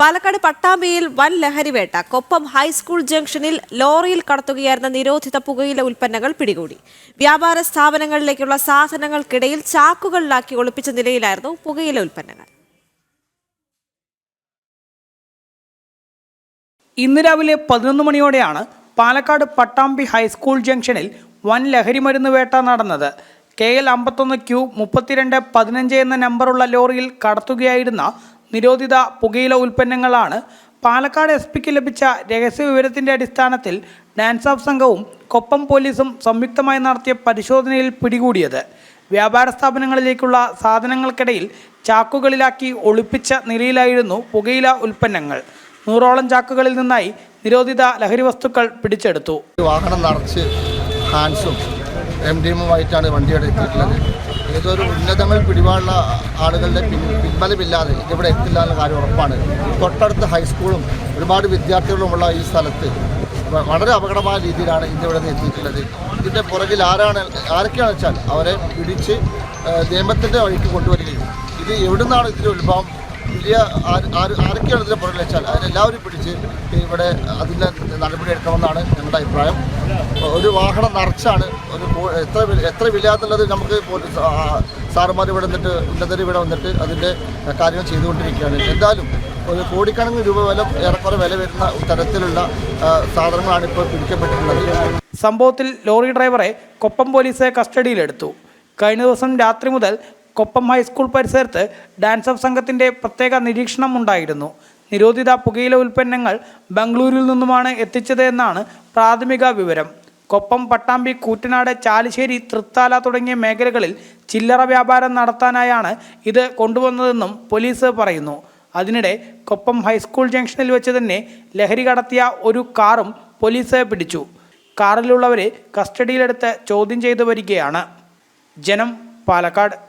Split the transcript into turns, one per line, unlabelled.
പാലക്കാട് പട്ടാമ്പിയിൽ വൻ ലഹരിവേട്ട കൊപ്പം ഹൈസ്കൂൾ ജംഗ്ഷനിൽ ലോറിയിൽ കടത്തുകയായിരുന്ന നിരോധിത പുകയില ഉൽപ്പന്നങ്ങൾ പിടികൂടി. വ്യാപാര സ്ഥാപനങ്ങളിലേക്കുള്ള സാധനങ്ങൾക്കിടയിൽ ചാക്കുകളിലാക്കി ഒളിപ്പിച്ച നിലയിലായിരുന്നു പുകയില ഉൽപ്പന്നങ്ങൾ.
ഇന്ന് രാവിലെ പതിനൊന്ന് മണിയോടെയാണ് പാലക്കാട് പട്ടാമ്പി ഹൈസ്കൂൾ ജംഗ്ഷനിൽ വൻ ലഹരിമരുന്ന് വേട്ട നടന്നത്. കെ എൽ അമ്പത്തൊന്ന് ക്യൂ മുപ്പത്തിരണ്ട് പതിനഞ്ച് എന്ന നമ്പറുള്ള ലോറിയിൽ കടത്തുകയായിരുന്ന നിരോധിത പുകയില ഉൽപ്പന്നങ്ങളാണ്. പാലക്കാട് എസ് പിക്ക് ലഭിച്ച രഹസ്യവിവരത്തിന്റെ അടിസ്ഥാനത്തിൽ ഡാൻസ് ഓഫ് സംഘവും കൊപ്പം പോലീസും സംയുക്തമായി നടത്തിയ പരിശോധനയിൽ പിടികൂടിയത്. വ്യാപാര സ്ഥാപനങ്ങളിലേക്കുള്ള സാധനങ്ങൾക്കിടയിൽ ചാക്കുകളിലാക്കി ഒളിപ്പിച്ച നിലയിലായിരുന്നു പുകയില ഉൽപ്പന്നങ്ങൾ. നൂറോളം ചാക്കുകളിൽ നിന്നായി നിരോധിത ലഹരി വസ്തുക്കൾ പിടിച്ചെടുത്തു.
വാഹനം നിറച്ച് ഹാൻസും എം ഡി എമ്മുമായിട്ടാണ് വണ്ടിയുടെ ഇതൊരു ഉന്നതങ്ങൾ പിടിപാടുള്ള ആളുകളുടെ പിൻ പിൻബലമില്ലാതെ ഇവിടെ എത്തില്ല എന്ന കാര്യം ഉറപ്പാണ്. തൊട്ടടുത്ത് ഹൈസ്കൂളും ഒരുപാട് വിദ്യാർത്ഥികളുമുള്ള ഈ സ്ഥലത്ത് വളരെ അപകടമായ രീതിയിലാണ് ഇതിവിടെ നിന്ന് എത്തിയിട്ടുള്ളത്. ഇതിന്റെ പുറകിൽ ആരാണ് ആരൊക്കെയാണെന്ന് വെച്ചാൽ അവരെ പിടിച്ച് നിയമത്തിന്റെ വഴിക്ക് കൊണ്ടുവരികയും ഇത് എവിടുന്നാണ് ഇതിന്റെ ഉത്ഭവം വലിയ ആര് ആര് ആരൊക്കെയാണ് ഇതിനെ പുറകിൽ വെച്ചാൽ അതിനെല്ലാവരും പിടിച്ച് ഇവിടെ അതിന്റെ നടപടി എടുക്കണമെന്നാണ് ഞങ്ങളുടെ അഭിപ്രായം. ഒരു വാഹനം നിറച്ചാണ് ഒരു എത്ര എത്ര വില എന്നുള്ളത് നമുക്ക് സാറുമാർ ഇവിടെ വന്നിട്ട് ഉന്നതർ ഇവിടെ വന്നിട്ട് അതിന്റെ കാര്യങ്ങൾ ചെയ്തുകൊണ്ടിരിക്കുകയാണ്. എന്തായാലും ഒരു കോടിക്കണക്കിന് രൂപ വില ഏറെക്കുറെ വില വരുന്ന തരത്തിലുള്ള സാധനങ്ങളാണ് ഇപ്പോൾ പിടിക്കപ്പെട്ടിട്ടുള്ളത്
സംഭവത്തിൽ ലോറി ഡ്രൈവറെ കൊപ്പം പോലീസ് കസ്റ്റഡിയിലെടുത്തു. കഴിഞ്ഞ ദിവസം രാത്രി മുതൽ കൊപ്പം ഹൈസ്കൂൾ പരിസരത്ത് ഡാൻസ് ഓഫ് സംഘത്തിന്റെ പ്രത്യേക നിരീക്ഷണം ഉണ്ടായിരുന്നു നിരോധിത പുകയില ഉൽപ്പന്നങ്ങൾ ബംഗളൂരുവിൽ നിന്നുമാണ് എത്തിച്ചത് എന്നാണ് പ്രാഥമിക വിവരം. കൊപ്പം പട്ടാമ്പി കൂറ്റനാട് ചാലിശ്ശേരി തൃത്താല തുടങ്ങിയ മേഖലകളിൽ ചില്ലറ വ്യാപാരം നടത്താനായാണ് ഇത് കൊണ്ടുവന്നതെന്നും പോലീസ് പറയുന്നു. അതിനിടെ കൊപ്പം ഹൈസ്കൂൾ ജംഗ്ഷനിൽ വെച്ച് തന്നെ ലഹരി കടത്തിയ ഒരു കാറും പോലീസ് പിടിച്ചു. കാറിലുള്ളവരെ കസ്റ്റഡിയിലെടുത്ത് ചോദ്യം ചെയ്തു വരികയാണ്. ജനം പാലക്കാട്.